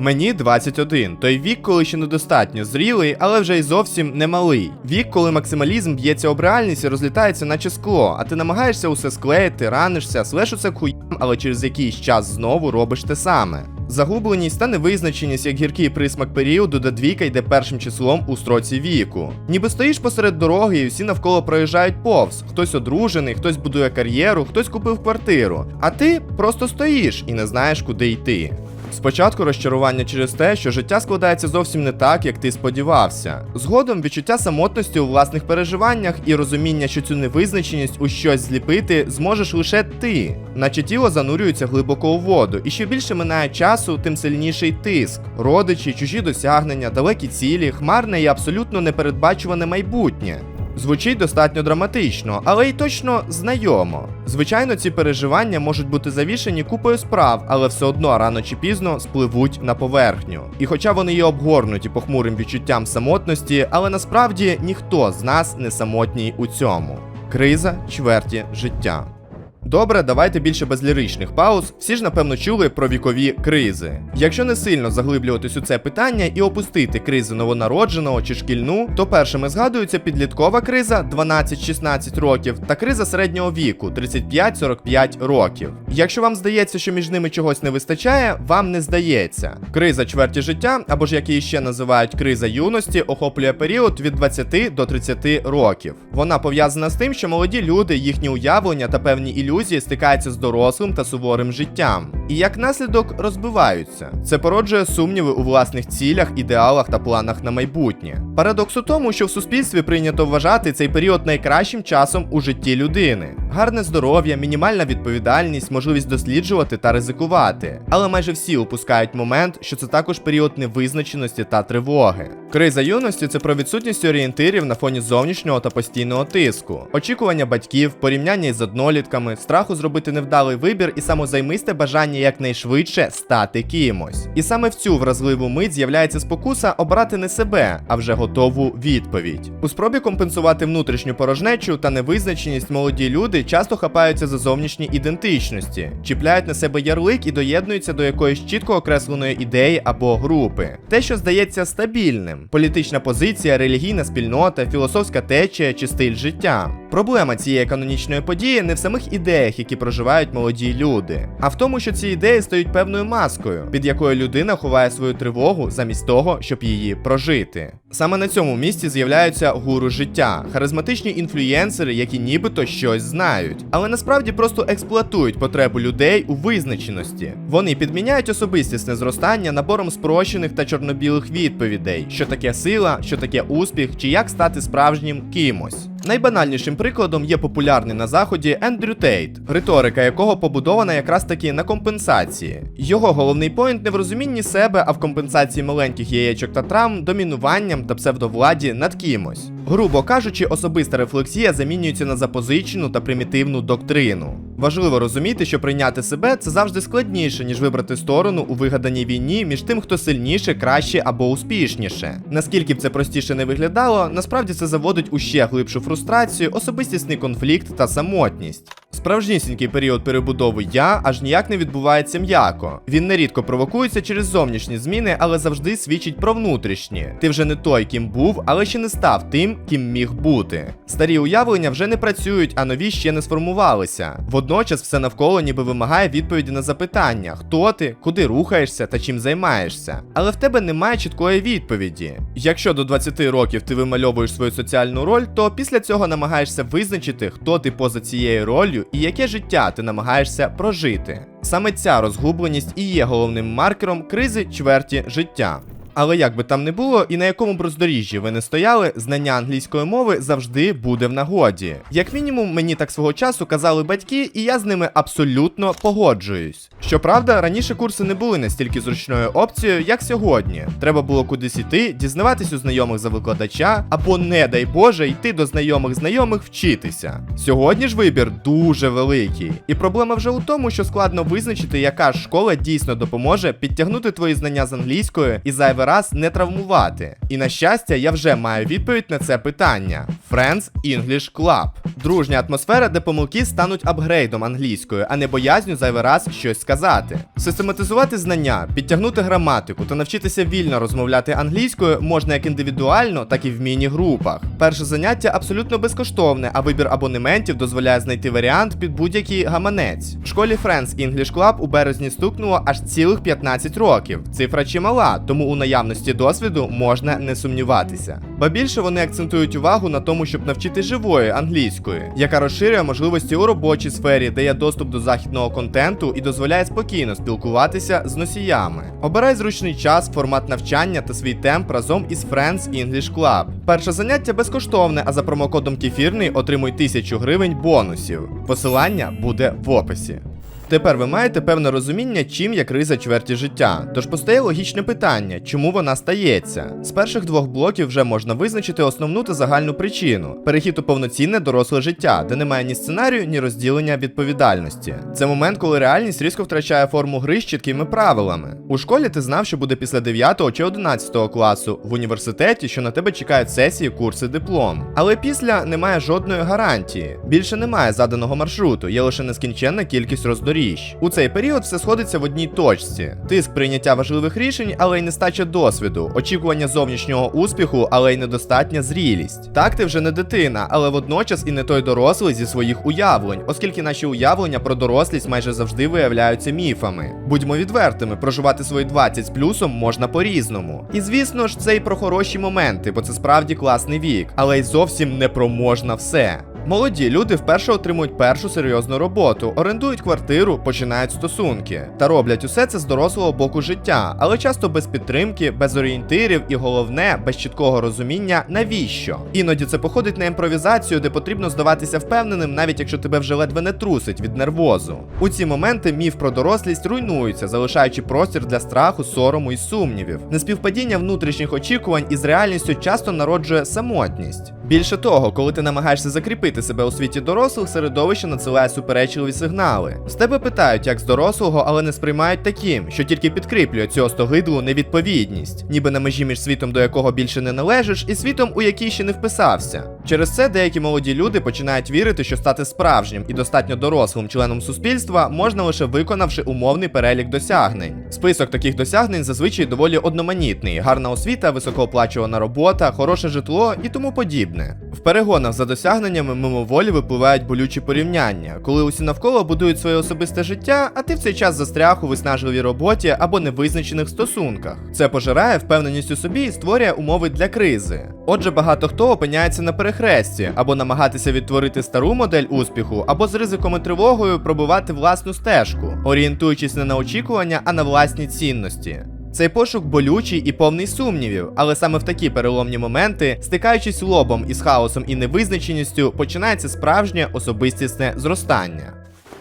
Мені 21. Той вік, коли ще недостатньо зрілий, але вже й зовсім не малий. Вік, коли максималізм б'ється об реальність і розлітається, наче скло, а ти намагаєшся усе склеїти, ранишся, слеш к хуям, але через якийсь час знову робиш те саме. Загубленість та невизначеність як гіркий присмак періоду, де двійка йде першим числом у строці віку. Ніби стоїш посеред дороги, і всі навколо проїжджають повз. Хтось одружений, хтось будує кар'єру, хтось купив квартиру. А ти просто стоїш і не знаєш, куди йти. Спочатку розчарування через те, що життя складається зовсім не так, як ти сподівався. Згодом відчуття самотності у власних переживаннях і розуміння, що цю невизначеність у щось зліпити зможеш лише ти, наче тіло занурюється глибоко у воду, і що більше минає часу, тим сильніший тиск. Родичі, чужі досягнення, далекі цілі, хмарне і абсолютно непередбачуване майбутнє. Звучить достатньо драматично, але й точно знайомо. Звичайно, ці переживання можуть бути завішені купою справ, але все одно рано чи пізно спливуть на поверхню. І хоча вони є обгорнуті похмурим відчуттям самотності, але насправді ніхто з нас не самотній у цьому. Криза чверті життя. Добре, давайте більше без ліричних пауз. Всі ж напевно чули про вікові кризи. Якщо не сильно заглиблюватись у це питання і опустити кризу новонародженого чи шкільну, то першими згадуються підліткова криза 12-16 років та криза середнього віку 35-45 років. Якщо вам здається, що між ними чогось не вистачає, вам не здається. Криза чверті життя, або ж як її ще називають криза юності, охоплює період від 20 до 30 років. Вона пов'язана з тим, що молоді люди, їхні уявлення та певні ілюзії стикаються з дорослим та суворим життям. І як наслідок розбиваються. Це породжує сумніви у власних цілях, ідеалах та планах на майбутнє. Парадокс у тому, що в суспільстві прийнято вважати цей період найкращим часом у житті людини. Гарне здоров'я, мінімальна відповідальність, можливість досліджувати та ризикувати. Але майже всі упускають момент, що це також період невизначеності та тривоги. Криза юності це про відсутність орієнтирів на фоні зовнішнього та постійного тиску, очікування батьків, порівняння із однолітками, страху зробити невдалий вибір і самозаймисте бажання якнайшвидше стати кимось. І саме в цю вразливу мить з'являється спокуса обрати не себе, а вже готову відповідь. У спробі компенсувати внутрішню порожнечу та невизначеність молоді люди часто хапаються за зовнішні ідентичності, чіпляють на себе ярлик і доєднуються до якоїсь чітко окресленої ідеї або групи. Те, що здається стабільним: політична позиція, релігійна спільнота, філософська течія чи стиль життя. Проблема цієї канонічної події не в самих ідеях, які проживають молоді люди, а в тому, що ці ідеї стають певною маскою, під якою людина ховає свою тривогу замість того, щоб її прожити. Саме на цьому місці з'являються гуру життя, харизматичні інфлюєнсери, які нібито щось знають, але насправді просто експлуатують потребу людей у визначеності. Вони підміняють особистісне зростання набором спрощених та чорно-білих відповідей, що таке сила, що таке успіх, чи як стати справжнім кимось. Найбанальнішим прикладом є популярний на заході Ендрю Тейт, риторика якого побудована якраз таки на компенсації. Його головний поінт не в розумінні себе, а в компенсації маленьких яєчок та травм, домінуванням та псевдовладі над кимось. Грубо кажучи, особиста рефлексія замінюється на запозичену та примітивну доктрину. Важливо розуміти, що прийняти себе це завжди складніше, ніж вибрати сторону у вигаданій війні між тим, хто сильніше, краще або успішніше. Наскільки б це простіше не виглядало, насправді це заводить у ще глибшу фрустрацію, особистісний конфлікт та самотність. Справжнісінький період перебудови я аж ніяк не відбувається м'яко. Він нерідко провокується через зовнішні зміни, але завжди свідчить про внутрішні. Ти вже не той, ким був, але ще не став тим, ким міг бути. Старі уявлення вже не працюють, а нові ще не сформувалися. Водночас все навколо ніби вимагає відповіді на запитання: хто ти, куди рухаєшся та чим займаєшся. Але в тебе немає чіткої відповіді. Якщо до 20 років ти вимальовуєш свою соціальну роль, то після цього намагаєшся визначити, хто ти поза цією ролью і яке життя ти намагаєшся прожити. Саме ця розгубленість і є головним маркером кризи чверті життя. Але як би там не було, і на якому б роздоріжжі ви не стояли, знання англійської мови завжди буде в нагоді. Як мінімум, мені так свого часу казали батьки, і я з ними абсолютно погоджуюсь. Щоправда, раніше курси не були настільки зручною опцією, як сьогодні. Треба було кудись іти, дізнаватись у знайомих за викладача, або, не дай Боже, йти до знайомих знайомих вчитися. Сьогодні ж вибір дуже великий. І проблема вже у тому, що складно визначити, яка ж школа дійсно допоможе підтягнути твої знання з англійської і зайвий раз не травмувати. І на щастя, я вже маю відповідь на це питання. Friends English Club. Дружня атмосфера, де помилки стануть апгрейдом англійської, а не боязню зайвий раз щось сказати. Систематизувати знання, підтягнути граматику та навчитися вільно розмовляти англійською можна як індивідуально, так і в міні-групах. Перше заняття абсолютно безкоштовне, а вибір абонементів дозволяє знайти варіант під будь-який гаманець. В школі Friends English Club у березні стукнуло аж цілих 15 років. Цифра чимала, тому у наявності досвіду можна не сумніватися. Ба більше вони акцентують увагу на тому, щоб навчити живої англійської, яка розширює можливості у робочій сфері, дає доступ до західного контенту і дозволяє спокійно спілкуватися з носіями. Обирай зручний час, формат навчання та свій темп разом із Friends English Club. Перше заняття безкоштовне, а за промокодом Кефірний отримуй 1000 гривень бонусів. Посилання буде в описі. Тепер ви маєте певне розуміння, чим є криза чверті життя. Тож постає логічне питання, чому вона стається. З перших двох блоків вже можна визначити основну та загальну причину перехід у повноцінне доросле життя, де немає ні сценарію, ні розділення відповідальності. Це момент, коли реальність різко втрачає форму гри з чіткими правилами. У школі ти знав, що буде після 9 чи 11 класу, в університеті, що на тебе чекають сесії, курси, диплом. Але після немає жодної гарантії. Більше немає заданого маршруту, є лише нескінченна кількість роздоріжжя. У цей період все сходиться в одній точці: тиск прийняття важливих рішень, але й нестача досвіду, очікування зовнішнього успіху, але й недостатня зрілість. Так ти вже не дитина, але водночас і не той дорослий зі своїх уявлень, оскільки наші уявлення про дорослість майже завжди виявляються міфами. Будьмо відвертими, проживати свої 20 з плюсом можна по-різному. І звісно ж, це й про хороші моменти, бо це справді класний вік, але й зовсім не про можна все. Молоді люди вперше отримують першу серйозну роботу, орендують квартиру, починають стосунки та роблять усе це з дорослого боку життя, але часто без підтримки, без орієнтирів і головне, без чіткого розуміння, навіщо. Іноді це походить на імпровізацію, де потрібно здаватися впевненим, навіть якщо тебе вже ледве не трусить від нервозу. У ці моменти міф про дорослість руйнується, залишаючи простір для страху, сорому і сумнівів. Неспівпадіння внутрішніх очікувань із реальністю часто народжує самотність. Більше того, коли ти намагаєшся закріпити себе у світі дорослих, середовище надсилає суперечливі сигнали. З тебе питають як з дорослого, але не сприймають таким, що тільки підкріплює цю остогидлу невідповідність, ніби на межі між світом, до якого більше не належиш, і світом, у який ще не вписався. Через це деякі молоді люди починають вірити, що стати справжнім і достатньо дорослим членом суспільства можна лише виконавши умовний перелік досягнень. Список таких досягнень зазвичай доволі одноманітний: гарна освіта, високооплачувана робота, хороше житло і тому подібне. В перегонах за досягненнями мимоволі випливають болючі порівняння, коли усі навколо будують своє особисте життя, а ти в цей час застряг у виснажливій роботі або невизначених стосунках. Це пожирає впевненість у собі і створює умови для кризи. Отже, багато хто опиняється на перехресті, або намагатися відтворити стару модель успіху, або з ризиком і тривогою пробивати власну стежку, орієнтуючись не на очікування, а на власні цінності. Цей пошук болючий і повний сумнівів, але саме в такі переломні моменти, стикаючись лобом із хаосом і невизначеністю, починається справжнє особистісне зростання.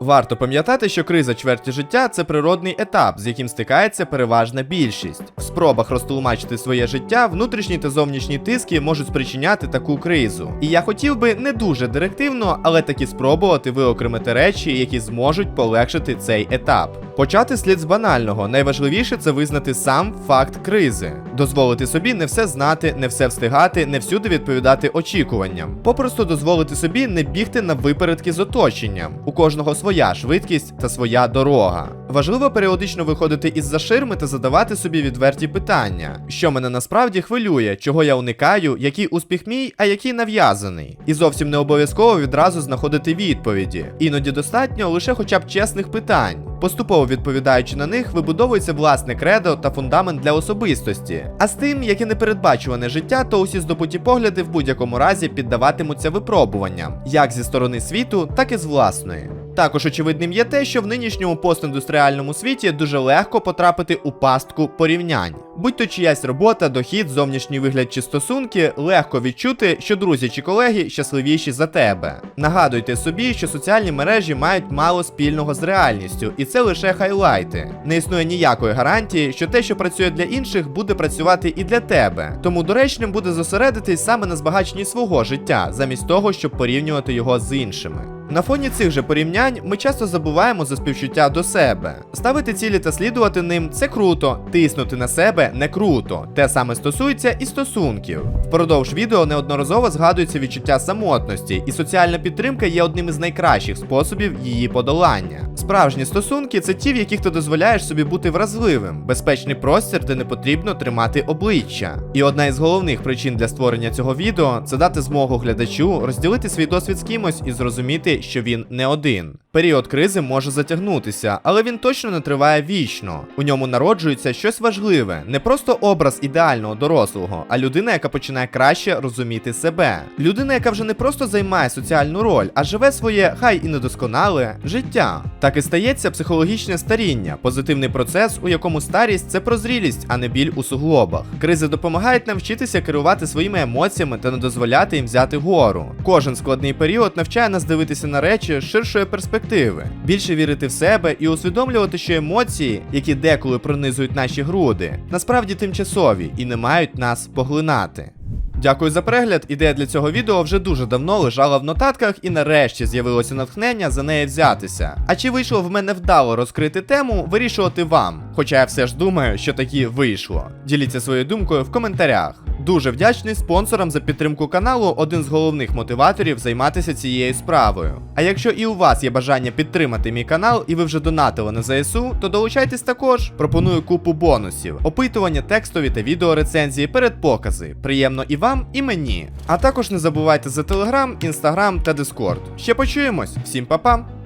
Варто пам'ятати, що криза чверті життя це природний етап, з яким стикається переважна більшість. В спробах розтлумачити своє життя внутрішні та зовнішні тиски можуть спричиняти таку кризу. І я хотів би не дуже директивно, але таки спробувати виокремити речі, які зможуть полегшити цей етап. Почати слід з банального. Найважливіше це визнати сам факт кризи, дозволити собі не все знати, не все встигати, не всюди відповідати очікуванням. Попросту дозволити собі не бігти на випередки з оточенням. У кожного своя швидкість та своя дорога. Важливо періодично виходити із за ширми та задавати собі відверті питання, що мене насправді хвилює, чого я уникаю, який успіх мій, а який нав'язаний. І зовсім не обов'язково відразу знаходити відповіді. Іноді достатньо лише хоча б чесних питань. Поступово відповідаючи на них, вибудовується власне кредо та фундамент для особистості. А з тим, яке непередбачуване життя, то усі здобуті погляди в будь-якому разі піддаватимуться випробуванням, як зі сторони світу, так і з власної. Також очевидним є те, що в нинішньому постіндустріальному світі дуже легко потрапити у пастку порівнянь. Будь то чиясь робота, дохід, зовнішній вигляд чи стосунки, легко відчути, що друзі чи колеги щасливіші за тебе. Нагадуйте собі, що соціальні мережі мають мало спільного з реальністю, і це лише хайлайти. Не існує ніякої гарантії, що те, що працює для інших, буде працювати і для тебе. Тому доречним буде зосередитись саме на збагаченні свого життя, замість того, щоб порівнювати його з іншими. На фоні цих же порівнянь ми часто забуваємо за співчуття до себе. Ставити цілі та слідувати ним це круто, тиснути на себе не круто. Те саме стосується і стосунків. Впродовж відео неодноразово згадується відчуття самотності, і соціальна підтримка є одним із найкращих способів її подолання. Справжні стосунки це ті, в яких ти дозволяєш собі бути вразливим, безпечний простір, де не потрібно тримати обличчя. І одна із головних причин для створення цього відео це дати змогу глядачу розділити свій досвід з кимось і зрозуміти, що він не один. Період кризи може затягнутися, але він точно не триває вічно. У ньому народжується щось важливе, не просто образ ідеального дорослого, а людина, яка починає краще розуміти себе. Людина, яка вже не просто займає соціальну роль, а живе своє, хай і недосконале, життя. Так і стається психологічне старіння, позитивний процес, у якому старість це прозрілість, а не біль у суглобах. Кризи допомагають нам вчитися керувати своїми емоціями та не дозволяти їм взяти гору. Кожен складний період навчає нас дивитися на речі з ширшої перспективи, більше вірити в себе і усвідомлювати, що емоції, які деколи пронизують наші груди, насправді тимчасові і не мають нас поглинати. Дякую за перегляд. Ідея для цього відео вже дуже давно лежала в нотатках і нарешті з'явилося натхнення за неї взятися. А чи вийшло в мене вдало розкрити тему, вирішувати вам. Хоча я все ж думаю, що таки вийшло. Діліться своєю думкою в коментарях. Дуже вдячний спонсорам за підтримку каналу, один з головних мотиваторів займатися цією справою. А якщо і у вас є бажання підтримати мій канал і ви вже донатили на ЗСУ, то долучайтесь також. Пропоную купу бонусів, опитування, текстові та відеорецензії, передпокази. Приємно і вам, і мені. А також не забувайте за телеграм, інстаграм та дискорд. Ще почуємось. Всім па-па!